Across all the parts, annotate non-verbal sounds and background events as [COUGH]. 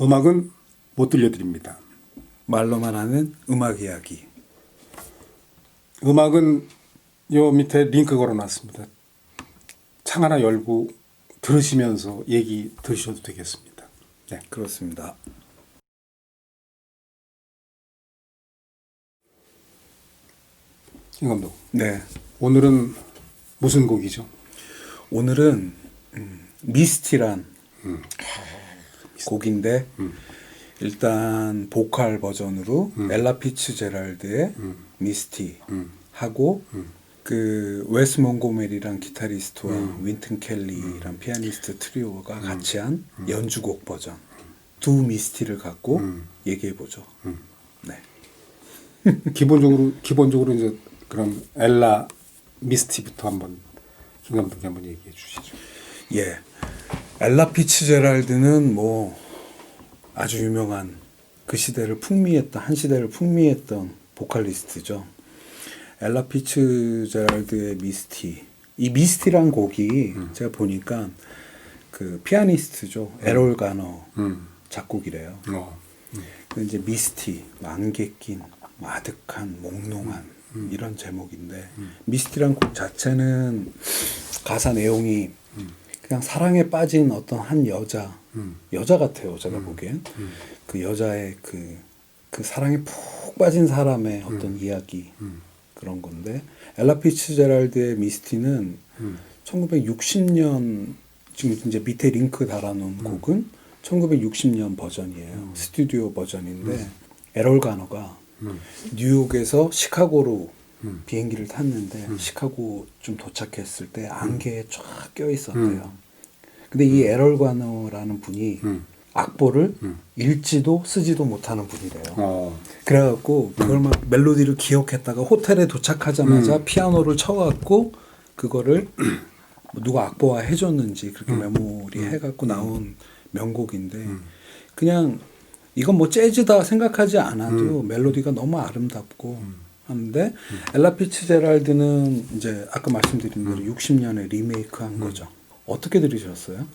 음악은 못 들려드립니다. 말로만 하는 음악 이야기. 음악은 요 밑에 링크 걸어놨습니다. 창 하나 열고 들으시면서 얘기 들으셔도 되겠습니다. 네. 그렇습니다. 김 감독. 네. 오늘은 무슨 곡이죠? 오늘은 음, 미스티란 곡인데 일단 보컬 버전으로 엘라 피츠 제랄드의 미스티 하고 그 웨스 몽고메리랑 기타리스트와 윈튼 켈리랑 피아니스트 트리오가 같이 한 연주곡 버전. 두 미스티를 갖고 얘기해 보죠. 네. [LAUGHS] 기본적으로 기본적으로 이제 그럼 엘라 미스티부터 한번 김 감독이 한번 얘기해 주시죠. 예. 엘라 피츠제랄드는 뭐 아주 유명한 그 시대를 풍미했던 한 시대를 풍미했던 보컬리스트죠. 엘라 피츠제랄드의 미스티. 이 미스티란 곡이 제가 보니까 그 피아니스트죠. 에롤 가너 음. 작곡이래요. 어. 그 이제 미스티, 안개 낀, 아득한, 몽롱한 이런 제목인데 미스티란 곡 자체는 가사 내용이 그냥 사랑에 빠진 어떤 한 여자, 여자 같아요. 제가 보기엔. 그 여자의 그, 그 사랑에 푹 빠진 사람의 어떤 이야기 그런 건데 엘라 피츠제랄드의 미스티는 1960년 지금 이제 밑에 링크 달아놓은 곡은 1960년 버전이에요. 스튜디오 버전인데 에롤 가너가 뉴욕에서 시카고로 비행기를 탔는데 시카고 좀 도착했을 때 안개에 쫙 껴 있었대요. 근데 이 에롤 가너라는 분이 악보를 읽지도 쓰지도 못하는 분이래요. 어. 그래갖고 그걸 막 멜로디를 기억했다가 호텔에 도착하자마자 피아노를 쳐갖고 그거를 뭐 [CLEARS THROAT] 누가 악보화 해줬는지 그렇게 메모리 해갖고 나온 명곡인데 그냥 이건 뭐 재즈다 생각하지 않아도 멜로디가 너무 아름답고 하는데 엘라 피츠제랄드는 이제 아까 말씀드린 대로 60년에 리메이크한 거죠. 어떻게 들으셨어요?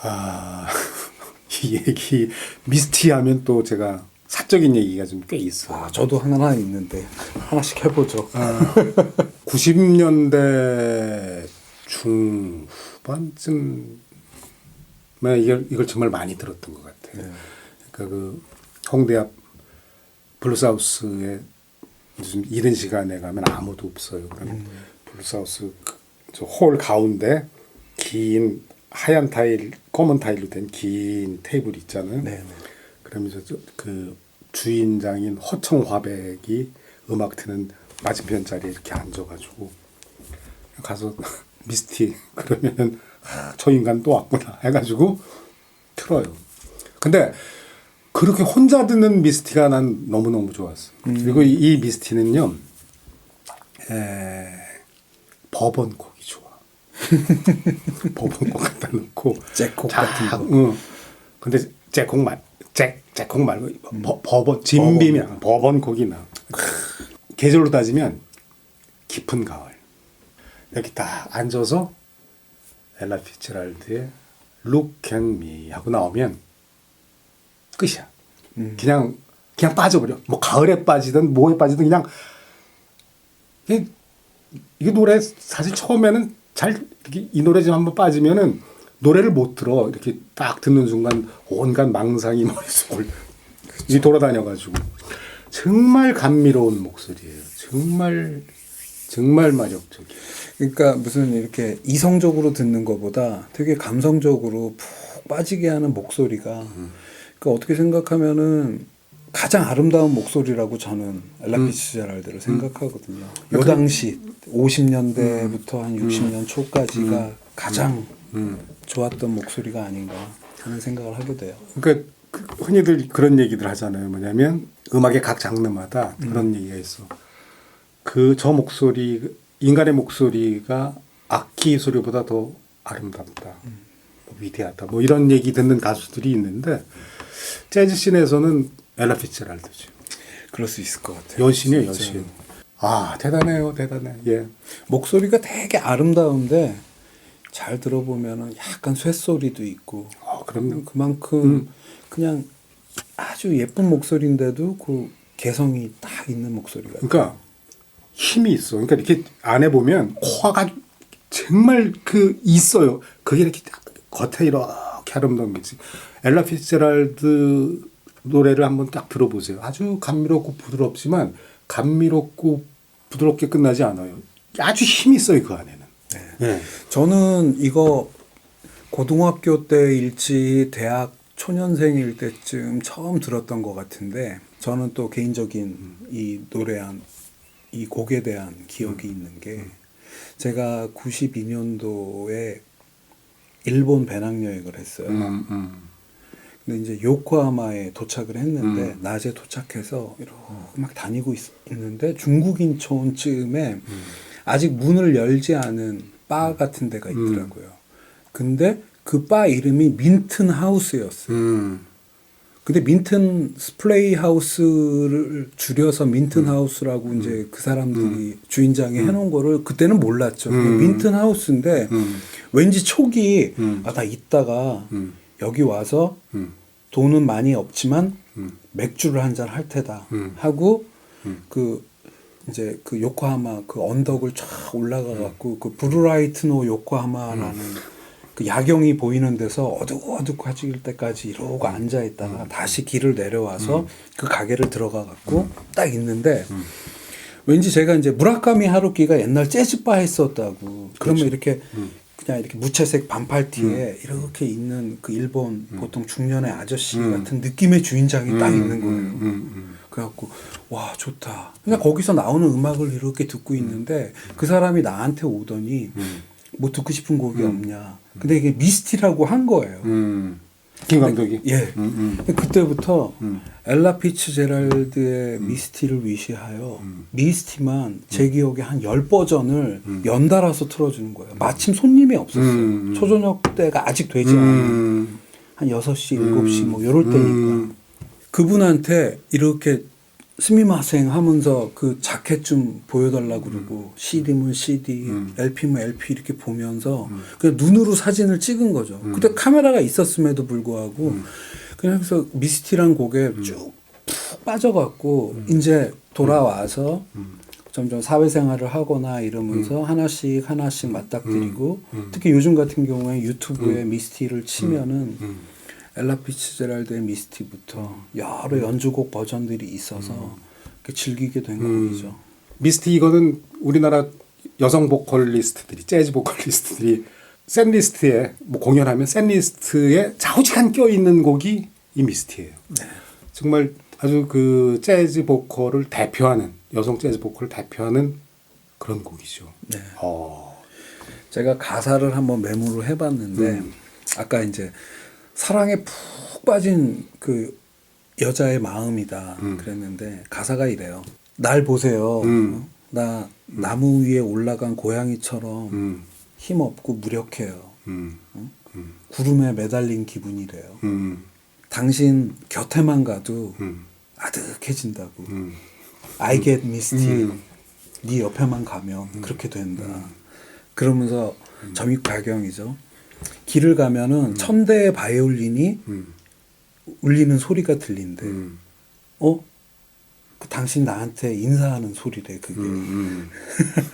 아, [LAUGHS] 이 얘기 미스티 하면 또 제가 사적인 얘기가 좀 꽤 있어요. 아 저도 하나 있는데 하나씩 해보죠. 90년대 중후반쯤에 이걸, 이걸 정말 많이 들었던 것 같아요. 네. 그러니까 그 홍대 앞 블루사우스에 무슨 이른 시간에 가면 아무도 없어요. 그러면 음. 블루사우스 저홀 가운데 긴 하얀 타일, 검은 타일로 된 긴 테이블 있잖아요. 네네. 그러면서 저- 그 주인장인 허청 화백이 음악 트는 맞은편 자리에 이렇게 앉아가지고 가서 [LAUGHS] 미스티 그러면은 아, 저 인간 또 왔구나 해가지고 틀어요. 근데 그렇게 혼자 듣는 미스티가 난 너무 너무 좋았어. 그리고 이, 이 미스티는요, 에, 법원 곡이 좋아. [LAUGHS] 법원 곡 갖다 놓고 잭곡 자, 같은 거. 응. 근데 잭곡 말, 잭 잭곡 말고 버- 법원 진빔이야. 법원 곡이 나. 계절로 따지면 깊은 가을. 여기 딱 앉아서 엘라 피츠랄드의 Look at Me 하고 나오면 끝이야. 그냥 그냥 빠져버려. 뭐 가을에 빠지든 뭐에 빠지든 그냥 이, 이 노래 사실 처음에는 잘 이렇게 이 노래 좀 한번 빠지면은 노래를 못 들어 이렇게 딱 듣는 순간 온갖 망상이 머릿속을 이 돌아다녀가지고 정말 감미로운 목소리예요. 정말 정말 매력적이에요. 그러니까 무슨 이렇게 이성적으로 듣는 것보다 되게 감성적으로 푹 빠지게 하는 목소리가 그러니까 어떻게 생각하면은 가장 아름다운 목소리라고 저는 엘라 피츠제랄드를 생각하거든요. 요 당시 50년대부터 한 60년 초까지가 가장 좋았던 목소리가 아닌가 하는 생각을 하게 돼요. 그러니까 그 흔히들 그런 얘기들 하잖아요. 뭐냐면 음악의 각 장르마다 그런 얘기가 있어. 그 저 목소리 인간의 목소리가 악기 소리보다 더 아름답다, 뭐 위대하다, 뭐 이런 얘기 듣는 가수들이 있는데 재즈 씬에서는 엘라 피츠랄드죠. 그럴 수 있을 것 같아요. 여신이에요, 진짜. 여신. 아 대단해요, 대단해. 예. 목소리가 되게 아름다운데 잘 들어보면은 약간 쇳소리도 있고 아 그럼요. 그만큼 그냥 아주 예쁜 목소리인데도 그 개성이 딱 있는 목소리가. 그러니까 힘이 있어. 그러니까 이렇게 안에 보면 코가 정말 그 있어요. 그게 이렇게 딱 겉에 이렇게 아름다운 게 있지. 엘라 피츠제랄드 노래를 한번 딱 들어보세요. 아주 감미롭고 부드럽지만 감미롭고 부드럽게 끝나지 않아요. 아주 힘이 있어요 그 안에는. 네. 저는 이거 고등학교 때일지 대학 초년생일 때쯤 처음 들었던 것 같은데 저는 또 개인적인 이 노래한 이 곡에 대한 기억이 있는 게 제가 92년도에 일본 배낭 여행을 했어요. 음, 음. 근데 이제 요코하마에 도착을 했는데 낮에 도착해서 이렇게 막 다니고 있, 는데 중국인 촌쯤에 아직 문을 열지 않은 바 같은 데가 있더라고요. 근데 그 바 이름이 민튼 하우스였어요. 음. 근데 민튼 스플레이 하우스를 줄여서 민튼 하우스라고 이제 그 사람들이 주인장이 해놓은 거를 그때는 몰랐죠. 음. 민튼 하우스인데 음. 왠지 촉이 음. 아나 이따가 음. 여기 와서 음. 돈은 많이 없지만 음. 맥주를 한 잔 할 테다 음. 하고 음. 그 이제 그 요코하마 그 언덕을 쫙 올라가 갖고 음. 그 브루라이트노 요코하마라는 그 야경이 보이는 데서 어둑어둑해질 때까지 이러고 앉아 있다가 음. 다시 길을 내려와서 그 가게를 들어가 갖고 딱 있는데 왠지 제가 이제 무라카미 하루키가 옛날 재즈바 했었다고 그러면 이렇게 그냥 이렇게 무채색 반팔 티에 이렇게 있는 그 일본 보통 중년의 아저씨 같은 느낌의 주인장이 딱 있는 거예요. 음, 음. 그래갖고 와 좋다. 그냥 거기서 나오는 음악을 이렇게 듣고 있는데 그 사람이 나한테 오더니 뭐 듣고 싶은 곡이 없냐. 근데 이게 미스티라고 한 거예요. 음. 김 감독이. 예. 음, 음. 근데 그때부터 음. 엘라 피츠 제랄드의 미스티를 위시하여 미스티만 제 기억에 한 열 버전을 연달아서 틀어주는 거예요. 마침 손님이 없었어요. 음. 초저녁 때가 아직 되지 않은 음. 한 6시, 7시 뭐 요럴 때니까. 음. 그분한테 이렇게 스미마생 하면서 그 자켓 좀 보여달라고 그러고 CD면 CD, LP면 LP 이렇게 보면서 그냥 눈으로 사진을 찍은 거죠. 그때 카메라가 있었음에도 불구하고 그냥 그래서 미스티란 곡에 쭉푹 빠져갖고 이제 돌아와서 점점 사회생활을 하거나 이러면서 하나씩 하나씩 맞닥뜨리고 특히 요즘 같은 경우에 유튜브에 미스티를 치면은 엘라 피츠제랄드의 미스티부터 여러 연주곡 버전들이 있어서 이렇게 즐기게 된 곡이죠. 미스티 이거는 우리나라 여성 보컬리스트들이 재즈 보컬리스트들이 샌 리스트에 뭐 공연하면 샌 리스트에 좌우지간 껴 있는 곡이 이 미스티예요. 정말 아주 그 재즈 보컬을 대표하는 여성 재즈 보컬을 대표하는 그런 곡이죠. 네. 어. 제가 가사를 한번 메모를 해봤는데 아까 이제 사랑에 푹 빠진 그 여자의 마음이다 그랬는데 가사가 이래요. 날 보세요. 음. 어? 나 나무 위에 올라간 고양이처럼 음. 힘없고 무력해요. 음. 구름에 매달린 기분이래요. 음. 당신 곁에만 가도 음. 아득해진다고. 음. I get misty. 음. 네 옆에만 가면 그렇게 된다. 그러면서 점입 가경이죠. 길을 가면은 천 대의 바이올린이 음. 울리는 소리가 들린대. 음. 어? 그 당신 나한테 인사하는 소리래 그게. 음.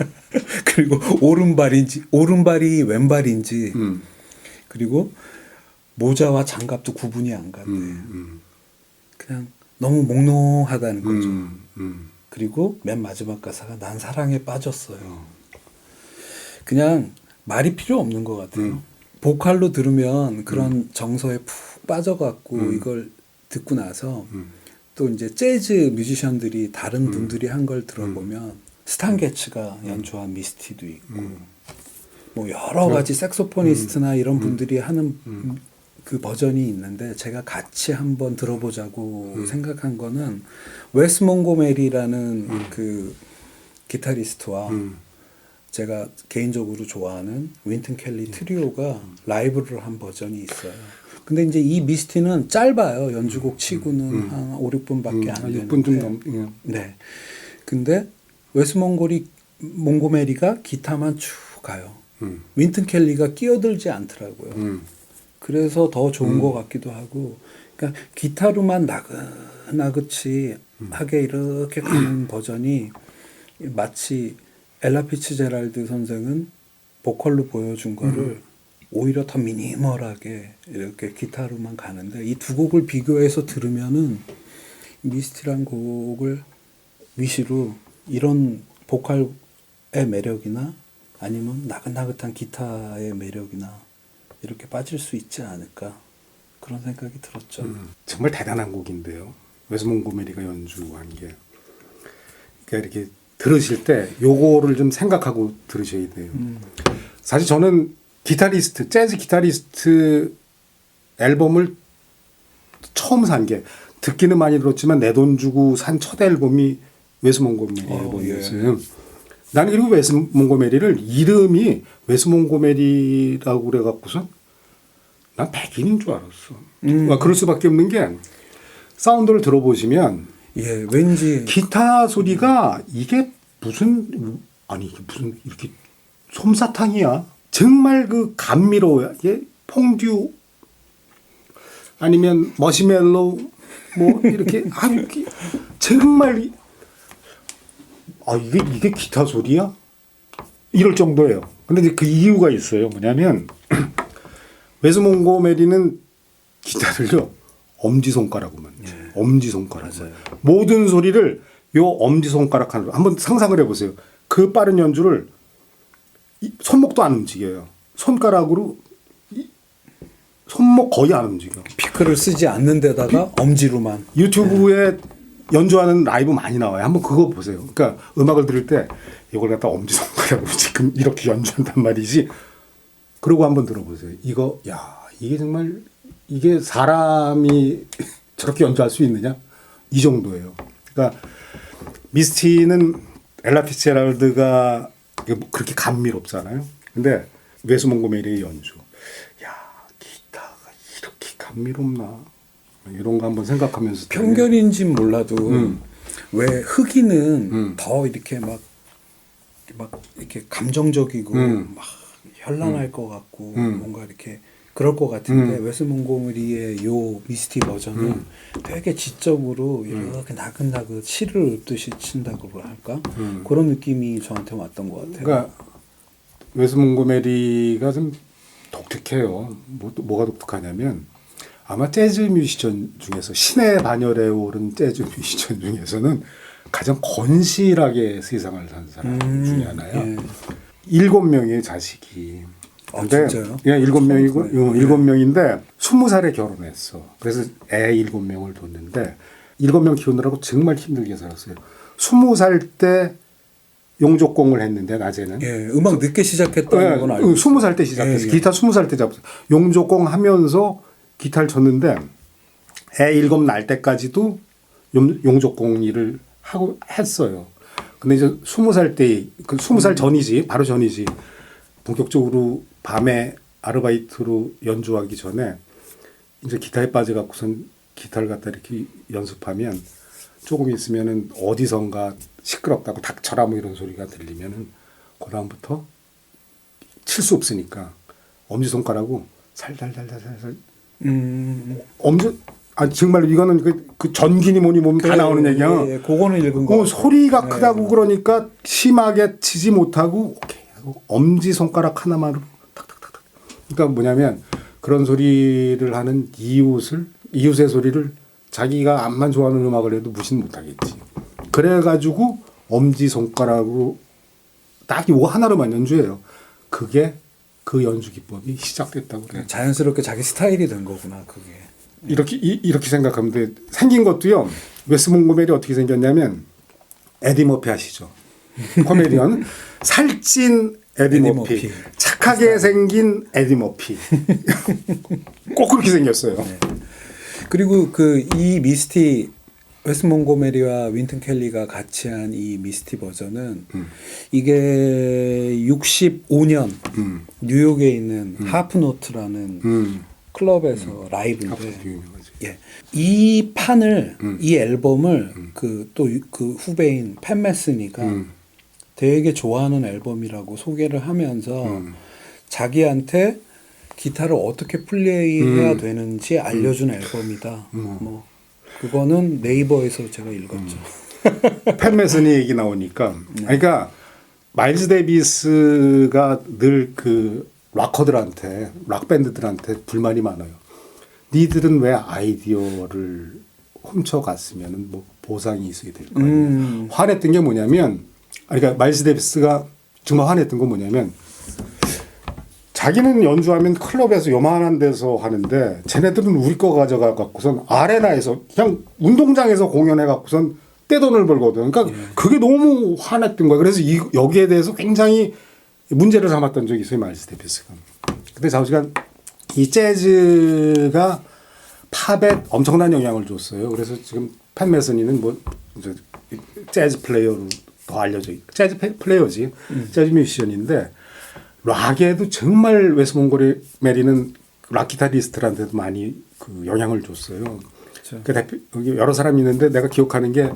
[LAUGHS] 그리고 오른발인지 오른발이 왼발인지 음. 그리고 모자와 장갑도 구분이 안 간대. 음. 그냥 너무 몽롱하다는 음. 거죠. 음. 음. 그리고 맨 마지막 가사가 난 사랑에 빠졌어요. 그냥 말이 필요 없는 것 같아요. 음. 보컬로 들으면 그런 정서에 푹 빠져갖고 음. 이걸 듣고 나서 음. 또 이제 재즈 뮤지션들이 다른 분들이 한 걸 들어보면 스탄 게츠가 연주한 미스티도 있고 뭐 여러 가지 색소포니스트나 이런 분들이 하는 그 버전이 있는데 제가 같이 한번 들어보자고 생각한 거는 웨스 몽고메리라는 그 기타리스트와 음. 제가 개인적으로 좋아하는 윈튼 켈리 트리오가 라이브를 한 버전이 있어요. 근데 이제 이 미스티는 짧아요. 연주곡 치고는 한 5, 6분밖에 안한 되는데. 6분 좀 넘. 예. 네. 근데 웨스 몽골이 몽고메리가 기타만 쭉 가요. 음. 윈튼 켈리가 끼어들지 않더라고요. 음. 그래서 더 좋은 것 같기도 하고 그러니까 기타로만 나긋나긋이 하게 이렇게 가는 버전이 마치 엘라 피츠제랄드 선생은 보컬로 보여준 거를 오히려 더 미니멀하게 이렇게 기타로만 가는데 이 두 곡을 비교해서 들으면은 미스티란 곡을 위시로 이런 보컬의 매력이나 아니면 나긋나긋한 기타의 매력이나 이렇게 빠질 수 있지 않을까 그런 생각이 들었죠. 음, 정말 대단한 곡인데요. 웨스몽고메리가 연주한 게. 그러니까 이렇게 들으실 때 요거를 좀 생각하고 들으셔야 돼요. 음. 사실 저는 기타리스트, 재즈 기타리스트 앨범을 처음 산 게 듣기는 많이 들었지만 내 돈 주고 산 첫 앨범이 웨스 몽고메리 어, 앨범이었어요. 나는 그리고 웨스 몽고메리를 이름이 웨스 몽고메리라고 그래갖고서 난 백인인 줄 알았어. 음. 아, 그럴 수밖에 없는 게 사운드를 들어보시면 예, 왠지 기타 소리가 이게 무슨 아니 이게 무슨 이렇게 솜사탕이야. 정말 그 감미로워요. 이게 퐁듀 아니면 머시멜로 뭐 이렇게 [LAUGHS] 아 이렇게 정말 이- 아 이게 이게 기타 소리야? 이럴 정도예요. 근데 이제 그 이유가 있어요. 뭐냐면 [CLEARS THROAT] 웨스 몽고메리는 기타를요 엄지 손가락으로만 쳐. 엄지 손가락. 모든 소리를 요 엄지 손가락 하나로 한번 상상을 해보세요. 그 빠른 연주를 이 손목도 안 움직여요. 손가락으로 이 손목 거의 안 움직여. 피크를 쓰지 않는 데다가 엄지로만 유튜브에 연주하는 라이브 많이 나와요. 한번 그거 보세요. 그러니까 음악을 들을 때 이걸 갖다 엄지 손가락으로 [LAUGHS] 지금 이렇게 연주한단 말이지. 그러고 한번 들어보세요. 이거 야 이게 정말 이게 사람이 [LAUGHS] 저렇게 연주할 수 있느냐? 이 정도예요. 그러니까 미스티는 엘라 피츠제랄드가 뭐 그렇게 감미롭잖아요. 근데 웨스 몽고메리의 연주, 야 기타가 이렇게 감미롭나? 이런 거 한번 생각하면서 편견인진 몰라도 음. 왜 흑인은 음. 더 이렇게 막, 막 이렇게 감정적이고 음. 막 현란할 것 같고 음. 뭔가 이렇게 그럴 것 같은데 음. 웨스 몽고메리의 요 미스티 버전은 되게 지적으로 이렇게 나긋나긋 시를 읊듯이 친다고 할까 음. 그런 느낌이 저한테 왔던 것 같아요. 그러니까 웨스 몽고메리가 좀 독특해요. 뭐, 뭐가 독특하냐면 아마 재즈 뮤지션 중에서 신의 반열에 오른 재즈 뮤지션 중에서는 가장 건실하게 세상을 산 사람 음, 중에 하나야. 예. 일곱 명의 자식이. 아, 근데 진짜요? 예, 일곱 처음 명이고. 어, 일곱 명인데 스무 살에 결혼했어. 그래서 애 일곱 명을 뒀는데 일곱 명 키우느라고 정말 힘들게 살았어요. 스무 살 때 용족공을 했는데 낮에는 예, 음악 늦게 시작했다는 건 알고 예, 스무 살 때 시작했어요. 예, 예. 기타 스무 살 때 잡았어요. 용조공 하면서 기타를 쳤는데 애 일곱 날 때까지도 용, 용조공 일을 하고 했어요. 근데 이제 스무 살 때, 그 스무 살 전이지, 바로 전이지. 본격적으로 밤에 아르바이트로 연주하기 전에 이제 기타에 빠져갖고선 기타를 갖다 이렇게 연습하면 조금 있으면은 어디선가 시끄럽다고 닥쳐라 뭐 이런 소리가 들리면은 그 다음부터 칠 수 없으니까 엄지 손가락으로 살살살살살살 음, 엄지 아 정말 이거는 그, 그 전기니 뭐니 뭐니 다 나오는 얘기야. 예, 예, 그거는 읽은 거. 어, 소리가 네. 크다고 그러니까 심하게 치지 못하고 오케이 하고 엄지 손가락 하나만으로. 그러니까 뭐냐면 그런 소리를 하는 이웃을 이웃의 소리를 자기가 암만 좋아하는 음악을 해도 무시 못하겠지. 그래가지고 엄지 손가락으로 딱 이거 하나로만 연주해요. 그게 그 연주 기법이 시작됐다고 그래. 자연스럽게 자기 스타일이 된 거구나 그게. 이렇게 이, 이렇게 생각하면 돼. 생긴 것도요. 웨스 몽고메리 어떻게 생겼냐면 에디 머피 아시죠? [LAUGHS] 코미디언 살찐 에디 머피. 착하게 생긴 에디 머피. [LAUGHS] 꼭 그렇게 생겼어요. 그리고 그 이 미스티 웨스 몽고메리와 윈튼 켈리가 같이 한 이 미스티 버전은 이게 65년 음. 뉴욕에 있는 하프노트라는 음. 클럽에서 라이브인데 아프리카 유명하죠. 예. 이 판을 음. 이 앨범을 그 또그 후배인 팬 메스니가 음. 되게 좋아하는 앨범이라고 소개를 하면서 음. 자기한테 기타를 어떻게 플레이해야 되는지 알려준 앨범이다. 뭐 그거는 네이버에서 제가 읽었죠. 팬 메슨이 얘기 나오니까 그러니까 마일스 데이비스가 늘 그 락커들한테 락 밴드들한테 불만이 많아요. 니들은 왜 아이디어를 훔쳐갔으면 뭐 보상이 있어야 될거 아니에요. 음. 화냈던 게 뭐냐면 그러니까 마일스 데이비스가 정말 화냈던 건 뭐냐면 자기는 연주하면 클럽에서 요만한 데서 하는데 쟤네들은 우리 거 가져가 갖고선 아레나에서 그냥 운동장에서 공연해 갖고선 떼돈을 벌거든. 그러니까 그게 너무 화냈던 거야. 그래서 이 여기에 대해서 굉장히 문제를 삼았던 적이 있어요, 마일스 데이비스가. 근데 자우지간 이 재즈가 팝에 엄청난 영향을 줬어요. 그래서 지금 팬 메서니는 뭐 이제 재즈 플레이어로 더 알려져 있고 재즈 페- 플레이어지 재즈 뮤지션인데 락에도 정말 웨스 몽골이 메리는 락 기타리스트한테도 많이 그 영향을 줬어요. 그렇죠. 그 대표 여러 사람이 있는데 내가 기억하는 게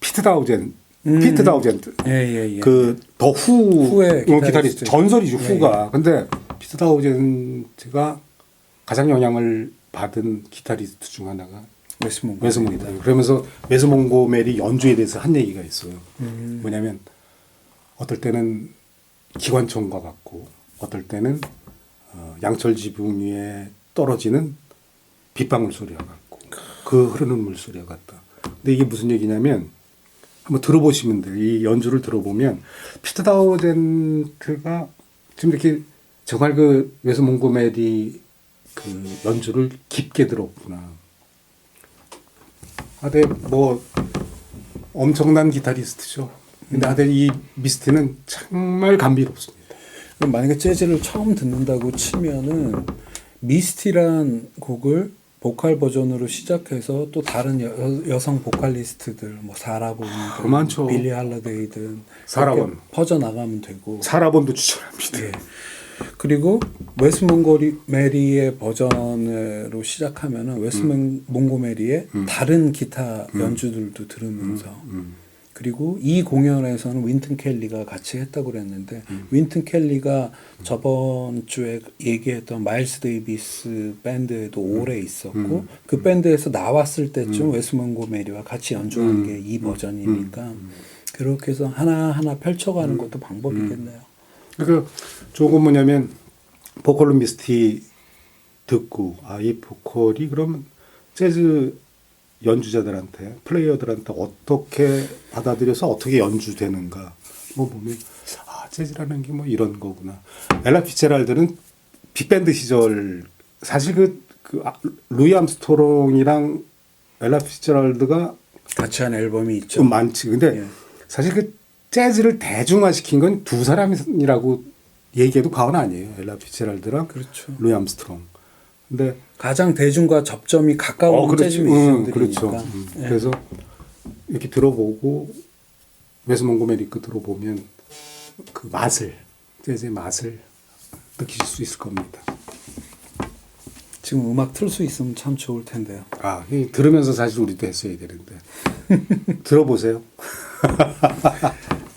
피트 다우젠, 피트 다우젠 예예 예. 그더후 후의 기타리스트, 기타리스트. 전설이죠 예, 후가. 근데 피트 다우젠트가 가장 영향을 받은 기타리스트 중 하나가 웨스몬고. 웨스몽이다. 그러면서 웨스몽고멜이 연주에 대해서 한 얘기가 있어요. 음. 뭐냐면 어떨 때는 기관총과 같고 어떨 때는 어, 양철 지붕 위에 떨어지는 빗방울 소리와 같고 그 흐르는 물 소리와 같다. 근데 이게 무슨 얘기냐면 한번 들어보시면 돼요. 이 연주를 들어보면 피터 다우젠트가 지금 이렇게 정말 그 웨스몽고멜이 그 연주를 깊게 들었구나. 아데 뭐 엄청난 기타리스트죠. 근데 아데 이 미스트는 정말 감미롭습니다. 그럼 만약에 재즈를 처음 듣는다고 치면은 미스티란 곡을 보컬 버전으로 시작해서 또 다른 여, 성 보컬리스트들 뭐 사라본이든 그 많죠. 빌리 할러데이든 사라본. 퍼져 나가면 되고 사라본도 추천합니다. 예. 그리고 웨스 몽고리 메리의 버전으로 시작하면은 웨스몽고메리의 다른 기타 연주들도 들으면서 그리고 이 공연에서는 윈튼 켈리가 같이 했다고 그랬는데 윈튼 켈리가 저번 주에 얘기했던 마일스 데이비스 밴드에도 오래 있었고 그 밴드에서 나왔을 때쯤 웨스 몽고메리와 같이 연주한 게 이 버전이니까 그렇게 해서 하나 하나 펼쳐가는 것도 방법이겠네요. 그러니까 조금 뭐냐면 보컬로 미스티 듣고 아 이 보컬이 그러면 재즈 연주자들한테 플레이어들한테 어떻게 받아들여서 어떻게 연주되는가 뭐 보면 아 재즈라는 게 뭐 이런 거구나 엘라 피체랄드는 빅밴드 시절 사실 그, 그 아, 루이 암스토롱이랑 엘라 피체랄드가 같이 한 앨범이 있죠. 좀 많지. 근데 예. 사실 그 재즈를 대중화시킨 건 두 사람이라고 얘기해도 과언 아니에요. 엘라 피츠랄드랑 그렇죠. 루이 암스트롱. 근데 가장 대중과 접점이 가까운 어, 그렇지. 재즈 응, 뮤지션들이니까. 그렇죠. 음. 예. 그래서 이렇게 들어보고 웨스 몽고메리크 들어보면 그 맛을 재즈의 맛을 느끼실 수 있을 겁니다. 지금 음악 틀 수 있으면 참 좋을 텐데요. 아, 이 들으면서 사실 우리도 했어야 되는데 [LAUGHS] 들어보세요. [LAUGHS]